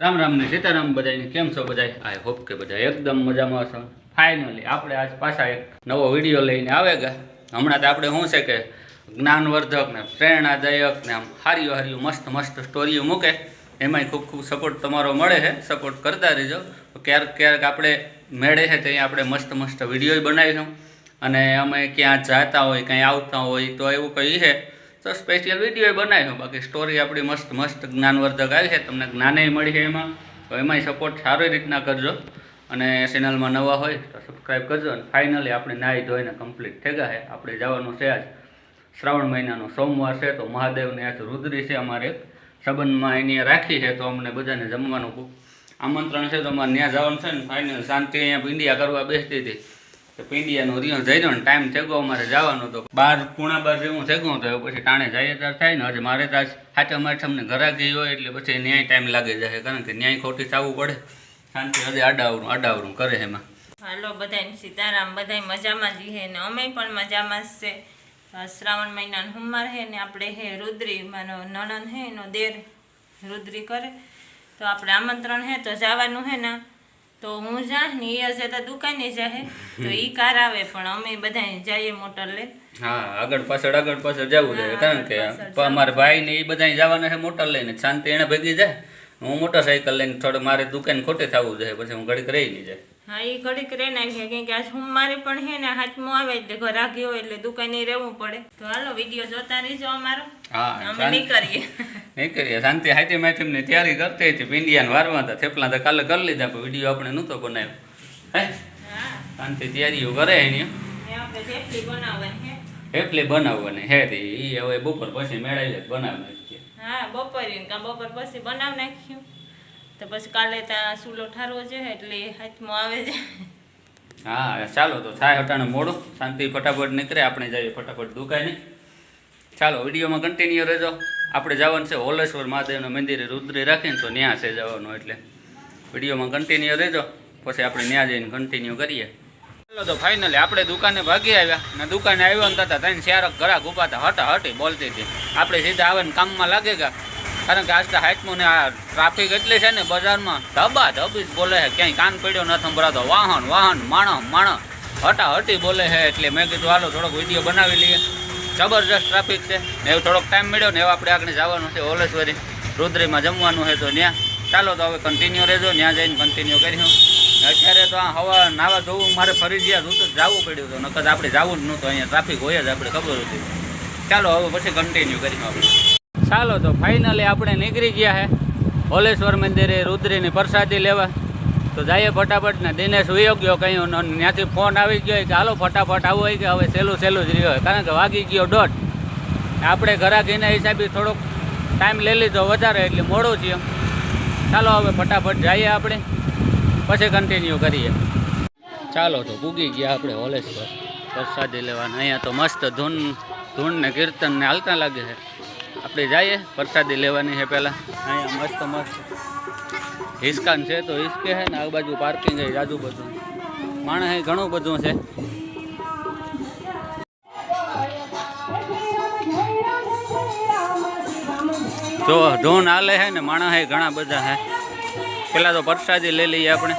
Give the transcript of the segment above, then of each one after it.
રામ રામ ને સીતારામ બધાને કેમ છો બધા આઈ હોપ કે બધા એકદમ મજામાં છો. ફાઇનલી આપણે આજ પાછા એક નવો વીડિયો લઈને આવે ગયા. હમણાં તો આપણે શું છે કે જ્ઞાનવર્ધક ને પ્રેરણાદાયક ને આમ હાર્યું હારીઓ મસ્ત મસ્ત સ્ટોરીઓ મૂકે. એમાંય ખૂબ ખૂબ સપોર્ટ તમારો મળે છે. સપોર્ટ કરતા રહેજો. ક્યારેક ક્યારેક આપણે મેળે છે ત્યાં આપણે મસ્ત મસ્ત વીડિયો બનાવીશું. અને અમે ક્યાં જતા હોય કંઈ આવતા હોય તો એવું કંઈ છે તો સ્પેશિયલ વીડિયો બનાવ્યો. બાકી સ્ટોરી આપણી મસ્ત મસ્ત જ્ઞાનવર્ધક આવી છે. તમને જ્ઞાને મળી છે એમાં. તો એમાંય સપોર્ટ સારી રીતના કરજો. અને ચેનલમાં નવા હોય તો સબસ્ક્રાઈબ કરજો. અને ફાઇનલી આપણે નાહી ધોઈને કમ્પ્લીટ થઈ ગયા છે. આપણે જવાનું છે આજ શ્રાવણ મહિનાનો સોમવાર છે. તો મહાદેવને આજ રુદ્રી છે અમારે. સંબંધમાં એની રાખી છે. તો અમને બધાને જમવાનું આમંત્રણ છે. તો અમારે ત્યાં જવાનું છે ને ફાઇનલ શાંતિ અહીંયા ઇન્ડિયા કરવા બેસતી હતી. પીંડિયાનો રિયો જઈ ને ટાઈમ થઈ અમારે જવાનો તો બાર પૂણા બાર જેવું થઈ ગયું તો પછી ટાણે જાય ત્યારે થાય ને, હજી મારે તો આજ અમારે મારે તમને ઘરા ગઈ હોય એટલે પછી ન્યાય ટાઈમ લાગી જાય, કારણ કે ન્યાય ખોટી થવું પડે. શાંતિ હજે આડાવરું આડાવરું કરે એમાં. હાલો બધાને સીતારામ, બધાય મજામાં જ હે ને? અમે પણ મજામાં જ છે. શ્રાવણ મહિનાનો હુમાર હે ને, આપણે હે રુદ્રી મારો નણંદ હે એનો દેર રુદ્રી કરે. તો આપણે આમંત્રણ હે તો જવાનું હે ને? તો હું જા ને એ હશે તો દુકાને જાહે. તો ઈ કાર આવે પણ અમે બધા જઈએ મોટર લે હા આગળ પાછળ આગળ પાછળ જવું જોઈએ કારણ કે અમારા ભાઈ ને એ બધા જવાના છે મોટર લઈને. શાંતિ એને ભેગી જાય હું મોટરસાઇકલ લઈને થોડું મારે દુકાન ખોટે થવું જોઈએ પછી હું ઘડીક રહી નહીં જાય. હા એ ઘડીક રે નાખીએ કેમ કે આજ હુમારે પણ હે ને હાથમાં આવે એટલે ઘર આગી હોય એટલે દુકાને રહેવું પડે. તો હાલો વીડિયો જોતા રહીજો અમારો. હા અમે નીકળીએ. નીકળીએ કરીએ નહીં કરીએ શાંતિ તૈયારી કરતી હતી પિંડિયાને વારવા હતા. થેપલા તો કાલે કરી લીધા પણ વીડિયો આપણે નહોતો બનાવ્યો. હે? શાંતિ તૈયારીઓ કરે એની. આપણે થેપલી બનાવવાની હે. થેપલી બનાવવાની હે એ હવે બપોર પછી મેળવી બનાવી નાખીએ. હા બપોરે બપોર પછી બનાવી નાખ્યું તો પછી કાલે ત્યાં સૂલો ઠારવો છે એટલે હાથમાં આવે છે. હા ચાલો તો થાય હટાણું મોડું. શાંતિ ફટાફટ નીકળે, આપણે જઈએ ફટાફટ દુકાને. ચાલો, વિડીયોમાં કન્ટિન્યુ રહેજો. આપણે જવાનું છે હોલેશ્વર મહાદેવના મંદિરે, રુદ્રી રાખીને તો ત્યાં છે જવાનું એટલે. વિડીયોમાં કન્ટિન્યુ રહેજો, પછી આપણે ત્યાં જઈને કન્ટિન્યુ કરીએ. ચાલો તો ફાઇનલી આપણે દુકાને ભાગી આવ્યા. ને દુકાને આવ્યા ને થતા ત્રણ ચાર ઘરાક ઊભા હતા હટા હટી બોલતી હતી. આપણે સીધા આવે ને કામમાં લાગે ગયા. કારણ કે આજ તો હાઈટમાં ને આ ટ્રાફિક એટલી છે ને બજારમાં ધબા ધબી જ બોલે છે. ક્યાંય કાન પડ્યો ન સંભળાતો. વાહન વાહન માણસ માણસ હટા હટી બોલે છે એટલે મેં કીધું, હાલો, થોડોક વીડિયો બનાવી લઈએ. જબરજસ્ત ટ્રાફિક છે. ને એવું થોડોક ટાઈમ મળ્યો ને એવું આપણે આગળ જવાનું છે ઓલેશ્વરી રુદ્રીમાં જમવાનું છે તો ત્યાં ચાલો તો હવે કન્ટિન્યુ રહેજો. ત્યાં જઈને કન્ટિન્યુ કરીશું. અત્યારે તો આ હવા નાવા જવું મારે ફરજિયાત. હતું જવું પડ્યું હતું નકર આપણે જવું જ નહોતું. અહીંયા ટ્રાફિક હોય જ આપણે, ખબર હતી. ચાલો હવે પછી કન્ટિન્યુ કરીશું આપણે. ચાલો તો ફાઇનલી આપણે નીકળી ગયા હે. હોલેશ્વર મંદિરે રુદ્રીની પ્રસાદી લેવા. તો જઈએ ફટાફટ ને દિનેશ વયો ગયો ને ત્યાંથી ફોન આવી ગયો કે હાલો ફટાફટ આવું. હોય કે હવે સહેલું સહેલું જ રહ્યો હોય. કારણ કે વાગી ગયો દોઢ. આપણે ઘરાકીના હિસાબે થોડોક ટાઈમ લઈ લીધો વધારે, એટલે મોડું છે ચાલો હવે ફટાફટ જઈએ આપણે. પછી કન્ટિન્યુ કરીએ. ચાલો તો પૂગી ગયા આપણે હોલેશ્વર. પ્રસાદી લેવાના. અહીંયા તો મસ્ત ધૂન ધૂન ને કીર્તન ને હાલતા લાગે છે. આપણે જઈએ પ્રસાદી લેવાની છે પહેલાં. અહીંયા મસ્ત મસ્ત. હિસ્કાન છે તો હિસ્કે છે ને આ બાજુ પાર્કિંગ છે આજુ બધું. માણસ અહીં ઘણું બધું છે. જો ઢોન હાલે છે ને માણસ ઘણા બધા છે. પેલા તો પ્રસાદી લઈ લઈએ આપણે.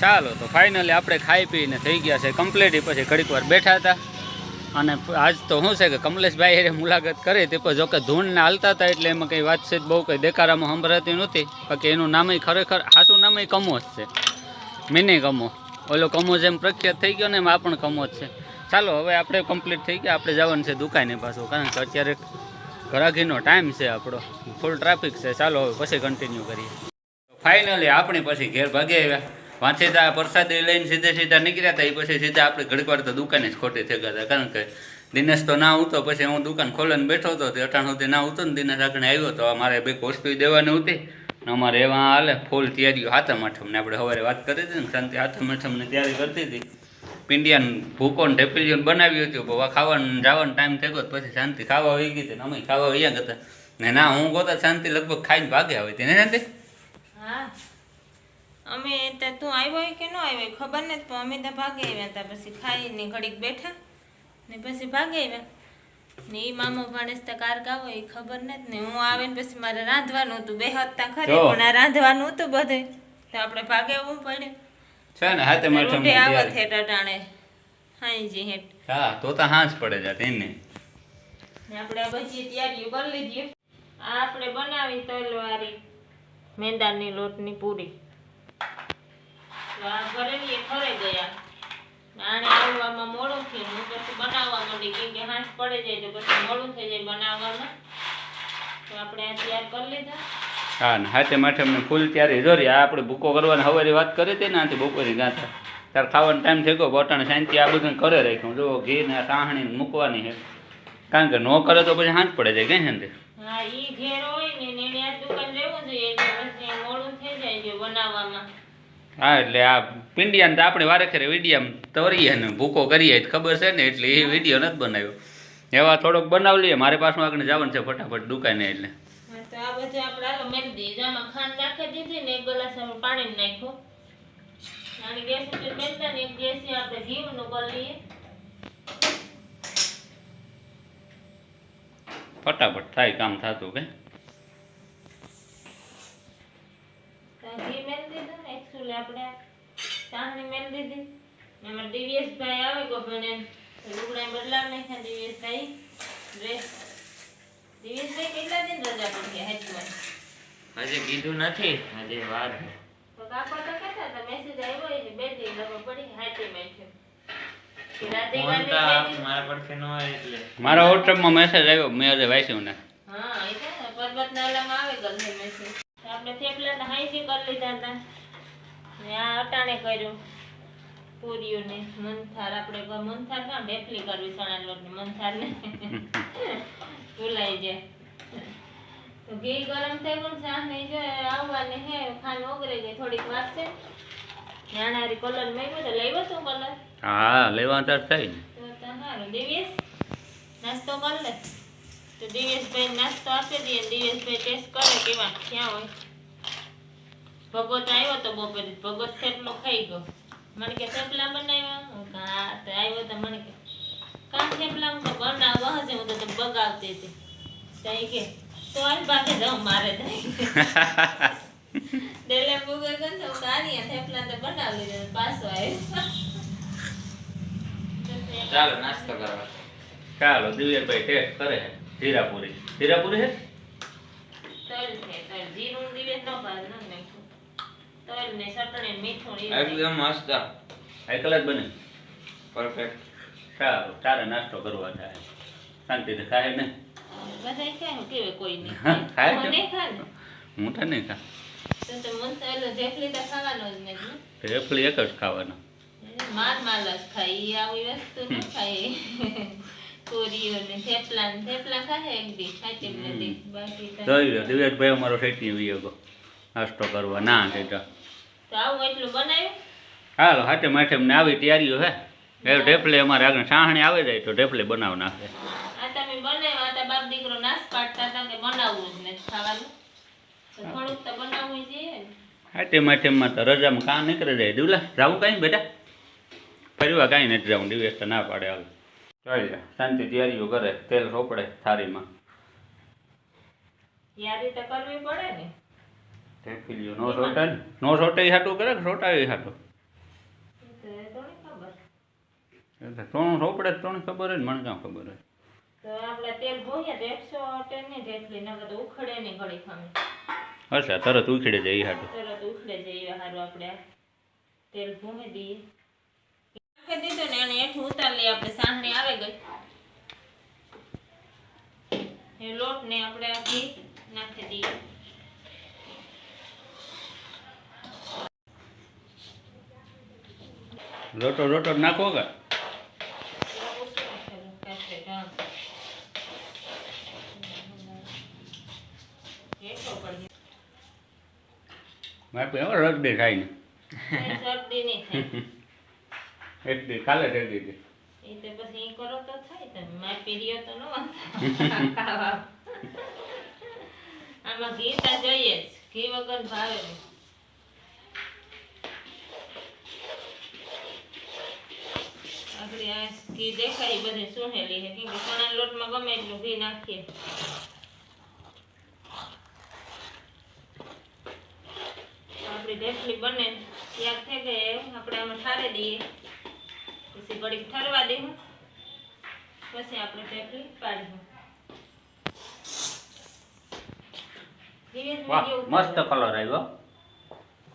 ચાલો, તો ફાઇનલી આપણે ખાઈ પીને થઈ ગયા છે. કમ્પ્લીટ પછી ઘડીક વાર બેઠા હતા. અને આજ તો શું છે કે કમલેશભાઈ એ મુલાકાત કરી તે પણ જોકે ધૂળને હાલતા હતા એટલે એમાં કંઈ વાતચીત બહુ કંઈ દેકારામાં સંભળાતી નહોતી. બાકી એનું નામ ખરેખર આસું નામ કમો જ છે. મિની કમો. ઓલો કમો જેમ પ્રખ્યાત થઈ ગયો ને એમ પણ કમો જ છે. ચાલો, હવે આપણે કમ્પ્લીટ થઈ ગયા. આપણે જવાનું છે દુકાને પાછું, કારણ કે અત્યારે ઘરાઘીનો ટાઈમ છે આપણો. ફૂલ ટ્રાફિક છે. ચાલો, હવે પછી કન્ટિન્યુ કરીએ. ફાઇનલી આપણે પછી ઘેર ભાગી આવ્યા. વાંચેતા પ્રસાદી લઈને સીધે સીધા નીકળ્યા હતા એ પછી સીધા આપણે ઘડીકવાર તો દુકાને જ ખોટી થઈ ગયા હતા કારણ કે દિનેશ તો ના ઉતો પછી હું દુકાન ખોલીને બેઠો હતો, તે અટાણ સુધી ના ઉતો ને દિનેશ આગળ આવ્યો તો અમારે બે વસ્તુ દેવાની હતી. અમારે એવા હાલે ફૂલ તૈયારીઓ હાથમ આઠમને આપણે સવારે વાત કરી હતી ને શાંતિ હાથમ આઠમને તૈયારી કરતી હતી. પિંડિયાન ભૂકો ને ઢેપલીઓ બનાવ્યું હતું બહુ ખાવાનું જવાનો ટાઈમ થઈ ગયો પછી શાંતિ ખાવા વહી ગઈ હતી અમે ખાવા વહ્યા ગયા હતા ને ના, હું ગોતા શાંતિ લગભગ ખાઈને ભાગ્યા હોય હતી ને શાંતિ? હા. અમે ત્યાં તું આવ્યો કે ન આવ્યો ખબર નથી પણ અમે તો ભાગે આવ્યા હતા. પછી ખાઈને ઘડીક બેઠા ને પછી ભાગે આવ્યા. ને એ મામો ભાણેજ તો કાર ગાવો એ ખબર નથી ને હું આવે ને પછી મારે રાંધવાનું હતું. બે હતા ખરી પણ આ રાંધવાનું હતું બધે. તો આપણે ભાગે આવવું પડ્યું છે ને હાથે રૂટે આવત હે અટાણે હાઈજી હેઠ. હા તો તો હાંસ પડે જાત એને. ને આપણે આ બધી તૈયારીઓ કરી લીધી. આ આપણે બનાવી તલવારી મેંદાની લોટની પૂરી. તો એ ખરે ગયા. આને આવવામાં મોડું થયું. હું પછી બનાવવા માંડી. કેમ કે હાંસ પડે જાય તો પછી મોડું થઈ જાય બનાવવામાં. તો આપણે આ તૈયાર કરી લીધા. હા ને હાથે માથે અમને ફૂલ ત્યારે જોરી આ આપણે ભૂકો કરવાની હવારી વાત કરી હતી ને આથી તાર ખાવાનો ટાઈમ થઈ ગયો. બટાણ શાંતિ આ બધું કરે રાખ્યું. જો ઘી ને સાહણી મૂકવાની છે. કારણ કે ન કરે તો પછી હાંસ પડે જાય. કઈ શાંતિ હા ઈ ઘેર હોય ને ને દુકાન રહેવું જોઈએ. મોડું થઈ જાય છે બનાવવામાં. હા એટલે આ પિંડિયાને તો આપણે વારે ખરે વિડીયામ તરીએ ને ભૂકો કરીએ ખબર છે ને? એટલે એ વીડિયો નથી બનાવ્યો. એવા થોડોક બનાવી લઈએ મારે પાછું આગળ જવાનું છે ફટાફટ દુકાને એટલે. આ બધું આપણે હાલો મેળ દઈએ ખાંડ નાખી દીધી ને એક ગ્લાસ અમે પાણી નાખ્યું. અને ગેસ ઉપર મેળતા ને એક ગેસ આપણે ઘીનું કરી ફટાફટ થાય કામ થતું કે? ઘી મેળ દીધું ને આપણે ચાસણી મેળ દીધી. ને અમારા દિવ્યેશ આવે ગો પણ લુગડા બદલાવ નાખ્યા દિવ્યેશભાઈ. ડ્રેસ દિવ્યેશભાઈ કેટલા દિન રજા પડી ગયા હેચમાં હજી કીધું નથી હજી વાર તો કાકા તો કહેતા હતા મેસેજ આવ્યો એટલે બે દિન લગભગ પડી તો ગાડી મારા પડખે ન એટલે. મારા વોટ્સઅપમાં મેસેજ આવ્યો મેં આજે વાંચ્યું ને. હા એ છે ને આવે ગલ મેસેજ આપણે થેપલા હાઈ કરી લીધા હતા. ને આ અટાણે કર્યું પૂરીઓને. મંથાર આપણે મંથાર કામ? ઢેફલી કરવી ચણા લોટની મંથાર ને ભૂલાઈ જાય. તો ઘી ગરમ થઈ ગયું નહીં જો આવવાને હે ખાંડ ઓગળી ગઈ થોડીક વાર છે. નાનારી કલર મેં તો લેવો તો કલર? હા લેવા તાર થઈ તો તો સારું દિવ્યેશ નાસ્તો કર લે. તો દિવ્યેશભાઈ નાસ્તો આપી દઈએ દિવ્યેશભાઈ ટેસ્ટ કરે કેવા ક્યાં હોય. ભગવત આવ્યો તો બપોરે ભગવત થેપલો ખાઈ ગયો. મને કે થેપલા બનાવ્યા? હું હા તો આવ્યો તો મને કે કાં થેપલા? હું તો બનાવવા હશે હું તો બગાવતી હતી. તઈ કે તો આજ પાસે જાઉં મારે ડેલે ભૂગે ગયો તો હું થેપલા તો બનાવી લીધો પાછો આવ્યો. ચાલો નાસ્તો કરવા. ચાલો દિવ્યભાઈ ટેસ્ટ કરે જીરાપુરી. જીરાપુરી હે તલ છે તલ. જીરું દિવ્ય ન ભાવે ન નાખ્યું. તલ ને ચટણી મીઠું એકદમ મસ્ત. એકલા જ બને. પરફેક્ટ સારું તારે નાસ્તો કરવા થાય. શાંતિથી ખાય ને. બધા ખાય હું કેવે કોઈ નહીં. ખાય મને તો. નહીં ખાય ને? હું તો નહીં ખા તો તો મન તો એટલે ઢેફલી તો ખાવાનો જ ને. રેફલી એક જ ખાવાનો. માર માલ જ ખાય ઈ આવી વસ્તુ ન ખાય. પૂરીઓ ને થેપલા ને થેપલા ખાય એક દી ખાતી નથી બાકી તો લો અમારો શેઠી વીયો નાસ્તો કરવા ના છે તો તો આવું એટલું બનાવ્યું? હાલો હાથે માથે અમને આવી તૈયારીઓ હે. એ ઢેફલે અમારે આગળ સાહણી આવે જાય તો ઢેફલે બનાવ નાખે. આ તમે બનાવ્યા તો બાપ દીકરો નાશ પાડતા હતા કે બનાવવું જ નથી ખાવાનું? તો થોડુંક તો બનાવવું જોઈએ ને. હાથે માથેમાં તો રજામાં કાં નીકળે જાય. દિવલા જાવું કાંઈ બેટા ફરવા કાંઈ નથી જવું દિવસ તો ના પાડે આવે શાંતિ તૈયારીઓ કરે તેલ રોપડે થાળીમાં. યારી તો કરવી પડે ને. ઢેફલીઓ નો સોટે નો સોટે હાટું કરે કે સોટાવી હાટું? ત્રણ સોપડે તો ત્રણ ખબર જ મને ક્યાં ખબર હોય? ઉખડે અચ્છા તરત ઉખેડે જાય ઈ તરત ઉખડે જઈએ હારું આપણે તેલ ભૂમી દઈએ. નાખી દીધું ને એને હેઠું ઉતારી લઈએ આપણે સાહણી આવે ગઈ. એ લોટ ને આપણે ઘી નાખી દઈએ. લોટો લોટો નાખો કે મારે એક દી એ તો પછી કરો તો થાય તમે મારી તો ન આમાં ઘી તો જોઈએ ઘી વગર ભાવે આગળ આ ઘી દેખાય બધે સુહેલી છે. કેમ કે ચણાના લોટમાં ગમે એટલું ઘી નાખીએ. આપણી જેટલી બને ત્યાં થઈ ગઈ આપણે આમાં ઠારે દઈએ. પછી ઘડીક ઠરવા દેવું. પછી આપણે ઢેફલી પાડીશું. મસ્ત કલર આવ્યો.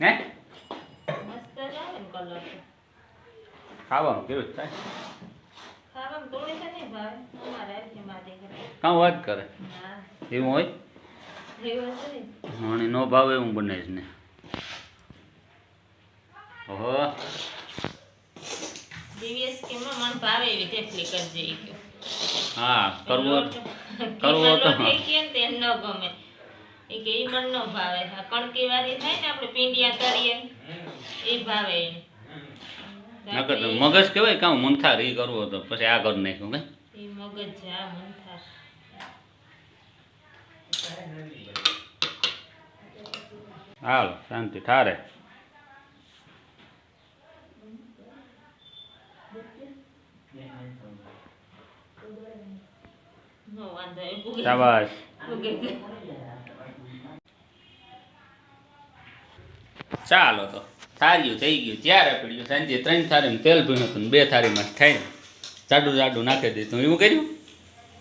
હે? મસ્ત જ આવે ને કલર ખાવાનું કેવું થાય કાં વાત કરે? એવું હોય? હશે ને? ભાવે એવું બનાવીશ ને. ઓહો. હા કરવો કરવો તો. ને ગમે. એ કે એ મને ન ભાવે. કણકી વાળી થાય ને આપણે પીંડિયા તરીએ એ ભાવે નકર તો મગજ કહેવાય કામ મંથાર ઈ કરવો તો પછી આ કરી નાખ્યું કે? મગજ છે આ મંથાર. હાલો શાંતિ ઠારે નો વાંધો એ ભૂગે શાબાશ. ચાલો તો. થાર્યું થઈ ગયું ત્યારે પડ્યું. સાંજે ત્રણ થારીમાં તેલ ભીણું હતું બે થારીમાં થાય જાડું જાડું નાખી દીધું. એવું કર્યું?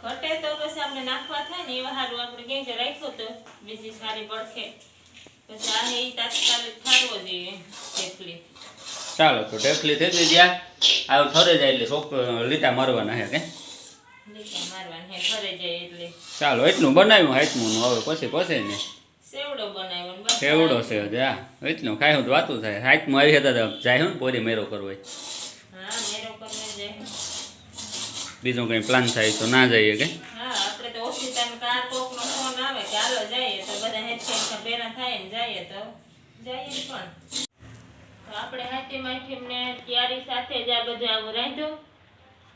ઘટે તો પછી આપણે નાખવા થાય ને એવા હારું આપણે ક્યાંક રાખ્યો તો બીજી સારી પડખે. પછી આ એ તાત્કાલિક જોઈએ ચાલો તો ટેકલી થઈ ગઈ જ્યાં આવું ઠરે જાય એટલે સોપ લીટા મારવાના હે કે? લીટા મારવાની હે ઘરે જાય એટલે. ચાલો એટલું બનાવ્યું હાથમું. હવે પછી પછી ને. સેવડો બનાવ્યો ને છે હા. એટલું ખાય હું વાતું થાય. હાથમાં આવી હતા તો જાય હું પોરી મેરો કરવો હા મેરો કરીને જાય બીજો કંઈ પ્લાન થાય તો ના જઈએ કે? હા આપણે તો કાર કોકનો ફોન આવે કે હાલો જઈએ તો બધા હેઠ ભેરા થાય ને જઈએ તો જઈએ પણ. તો આપણે હાથી માઠીમને તૈયારી સાથે જ આ બધું આવું રાંધ્યું.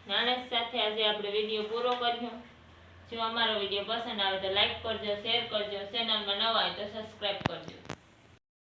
નાણેશ સાથે આજે આપણે વીડિયો પૂરો કર્યો. જો અમારો વીડિયો પસંદ આવે તો લાઈક કરજો શેર કરજો ચેનલમાં નવા હોય તો સબસ્ક્રાઈબ કરજો.